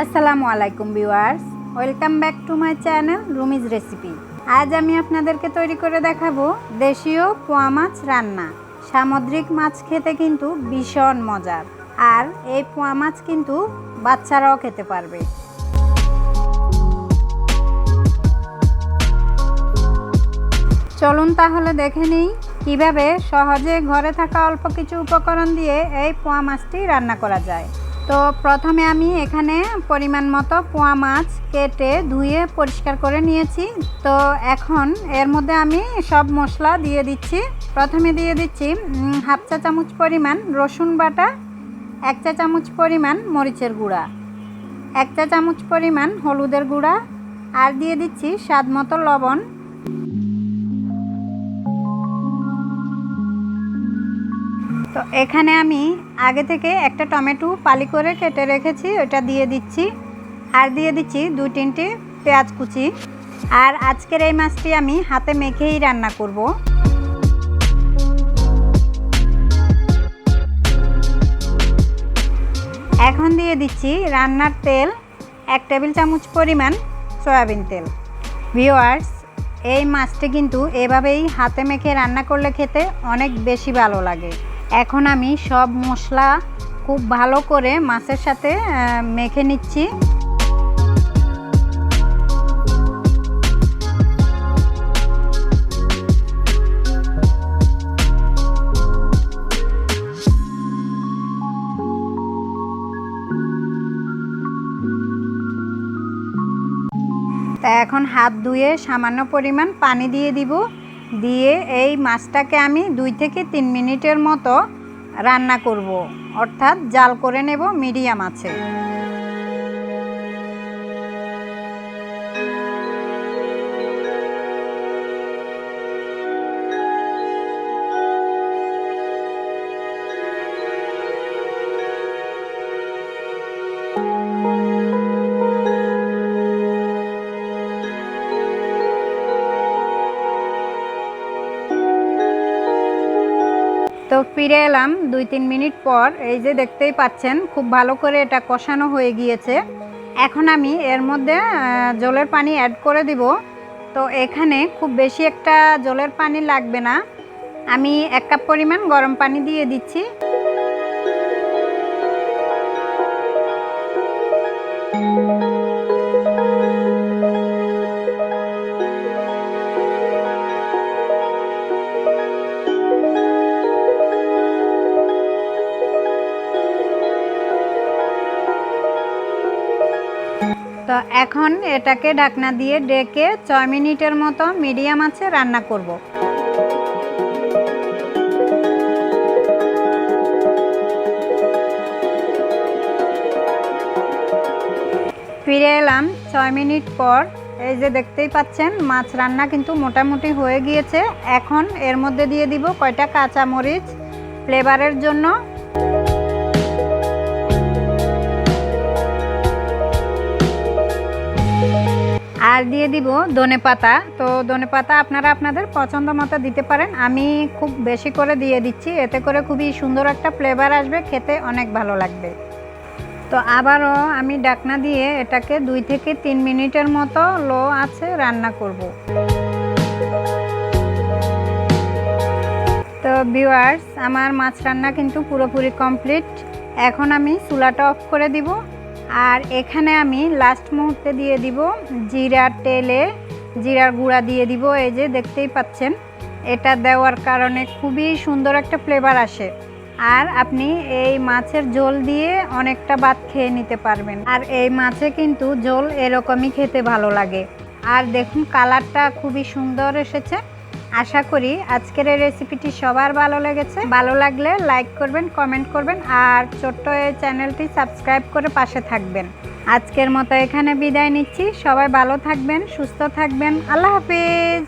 আসসালামু আলাইকুম viewers, welcome back to my channel Rumi's recipe. আজ আমি আপনাদেরকে তৈরি করে দেখাবো দেশীয় পোয়া মাছ রান্না। সামুদ্রিক মাছ খেতে কিন্তু ভীষণ মজার, আর এই পোয়া মাছ কিন্তু বাচ্চারাও খেতে পারবে। চলুন তাহলে দেখে নিই কীভাবে সহজে ঘরে থাকা অল্প কিছু উপকরণ দিয়ে এই পোয়া মাছটি রান্না করা যায়। তো প্রথমে আমি এখানে পরিমাণ মতো পোয়া মাছ কেটে ধুয়ে পরিষ্কার করে নিয়েছি। তো এখন এর মধ্যে আমি সব মশলা দিয়ে দিচ্ছি। প্রথমে দিয়ে দিচ্ছি হাফ চা চামচ পরিমাণ রসুন বাটা, এক চা চামচ পরিমাণ মরিচের গুঁড়া, এক চা চামচ পরিমাণ হলুদের গুঁড়া, আর দিয়ে দিচ্ছি স্বাদ মতো লবণ। তো এখানে আমি আগে থেকে একটা টমেটো পালি করে কেটে রেখেছি ওটা দিয়ে দিচ্ছি। আর দিয়ে দিচ্ছি দু তিনটে পেঁয়াজ কুচি। আর আজকের এই মাছটি আমি হাতে মেখেই রান্না করব। এখন দিয়ে দিচ্ছি রান্নার তেল, এক টেবিল চামচ পরিমাণ সয়াবিন তেল। ভিওয়ার্স এই মাছটি কিন্তু এভাবেই হাতে মেখে রান্না করলে খেতে অনেক বেশি ভালো লাগে। এখন আমি সব মশলা খুব ভালো করে মাছের সাথে মেখে নিচ্ছি। তা এখন হাত ধুয়ে সামান্য পরিমাণ পানি দিয়ে দিব। দিয়ে এই মাছটাকে আমি দুই থেকে তিন মিনিটের মতো রান্না করব। অর্থাৎ জাল করে নেব মিডিয়াম আছে তো ফিরে এলাম দুই তিন মিনিট পর। এই যে দেখতেই পাচ্ছেন, খুব ভালো করে এটা কষানো হয়ে গিয়েছে। এখন আমি এর মধ্যে জলের পানি অ্যাড করে দিব। তো এখানে খুব বেশি একটা জলের পানি লাগবে না। আমি এক কাপ পরিমাণ গরম পানি দিয়ে দিচ্ছি। তো এখন এটাকে ঢাকনা দিয়ে ডেকে ছয় মিনিটের মতো মিডিয়াম আছে রান্না করব। ফিরে এলাম ছয় মিনিট পর। এই যে দেখতেই পাচ্ছেন, মাছ রান্না কিন্তু মোটামুটি হয়ে গিয়েছে। এখন এর মধ্যে দিয়ে দিব কয়টা কাঁচা মরিচ ফ্লেভারের জন্য আর দিয়ে দিব ধনে পাতা। তো ধনে পাতা আপনারা আপনাদের পছন্দ মতো দিতে পারেন। আমি খুব বেশি করে দিয়ে দিচ্ছি। এতে করে খুবই সুন্দর একটা ফ্লেভার আসবে, খেতে অনেক ভালো লাগবে। তো আবারও আমি ডাকনা দিয়ে এটাকে দুই থেকে তিন মিনিটের মতো লো আছে রান্না করব। তো ভিউয়ার্স আমার মাছ রান্না কিন্তু পুরোপুরি কমপ্লিট এখন আমি চুলাটা অফ করে দিব। আর এখানে আমি লাস্ট মুহূর্তে দিয়ে দিব জিরার তেলে, জিরার গুঁড়া দিয়ে দিব, এই যে দেখতেই পাচ্ছেন। এটা দেওয়ার কারণে খুবই সুন্দর একটা ফ্লেভার আসে। আর আপনি এই মাছের ঝোল দিয়ে অনেকটা ভাত খেয়ে নিতে পারবেন। আর এই মাছে কিন্তু ঝোল এরকমই খেতে ভালো লাগে। আর দেখুন কালারটা খুবই সুন্দর এসেছে। আশা করি আজকের এই রেসিপিটি সবার ভালো লেগেছে। ভালো লাগলে লাইক করবেন কমেন্ট করবেন, আর ছোট্ট এই চ্যানেলটি সাবস্ক্রাইব করে পাশে থাকবেন। আজকের মতো এখানে বিদায় নিচ্ছি। সবাই ভালো থাকবেন, সুস্থ থাকবেন। আল্লাহ হাফিজ!